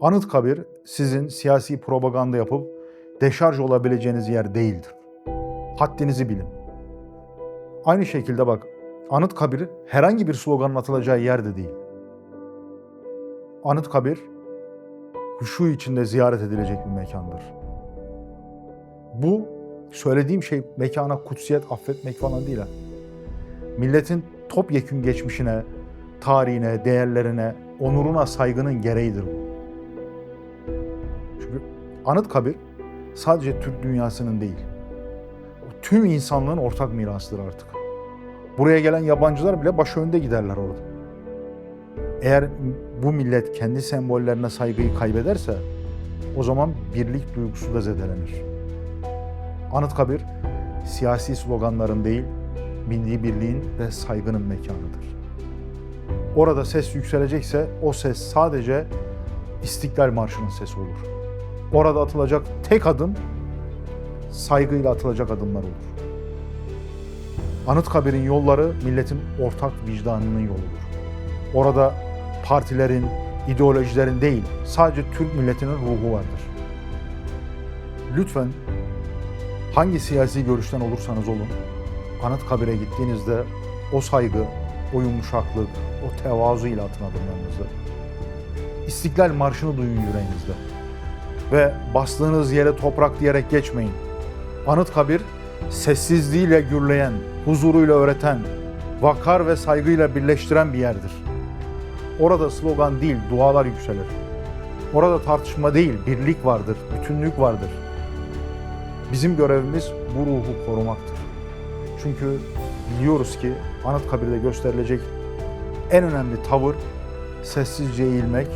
Anıtkabir sizin siyasi propaganda yapıp deşarj olabileceğiniz yer değildir. Haddinizi bilin. Aynı şekilde bak Anıtkabir herhangi bir sloganın atılacağı yer de değil. Anıtkabir huşu içinde ziyaret edilecek bir mekandır. Bu söylediğim şey mekana kutsiyet affetmek falan değil ha. Milletin topyekün geçmişine, tarihine, değerlerine, onuruna saygının gereğidir bu. Anıtkabir sadece Türk dünyasının değil, tüm insanlığın ortak mirasıdır artık. Buraya gelen yabancılar bile baş önde giderler orada. Eğer bu millet kendi sembollerine saygıyı kaybederse o zaman birlik duygusu da zedelenir. Anıtkabir siyasi sloganların değil, milli birliğin ve saygının mekanıdır. Orada ses yükselecekse o ses sadece İstiklal Marşı'nın sesi olur. Orada atılacak tek adım saygıyla atılacak adımlar olur. Anıtkabir'in yolları milletin ortak vicdanının yoludur. Orada partilerin, ideolojilerin değil, sadece Türk milletinin ruhu vardır. Lütfen hangi siyasi görüşten olursanız olun, Anıtkabir'e gittiğinizde o saygı, o yumuşaklık, o tevazu ile atın adımlarınızı. İstiklal Marşı'nı duyun yüreğinizde. Ve bastığınız yere toprak diyerek geçmeyin. Anıtkabir sessizliğiyle gürleyen, huzuruyla öğreten, vakar ve saygıyla birleştiren bir yerdir. Orada slogan değil, dualar yükselir. Orada tartışma değil, birlik vardır, bütünlük vardır. Bizim görevimiz bu ruhu korumaktır. Çünkü biliyoruz ki Anıtkabir'de gösterilecek en önemli tavır sessizce eğilmek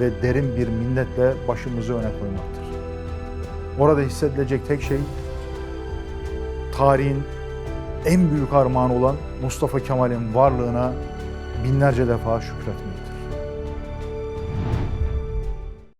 ve derin bir minnetle başımızı öne koymaktır. Orada hissedilecek tek şey tarihin en büyük armağanı olan Mustafa Kemal'in varlığına binlerce defa şükretmektir.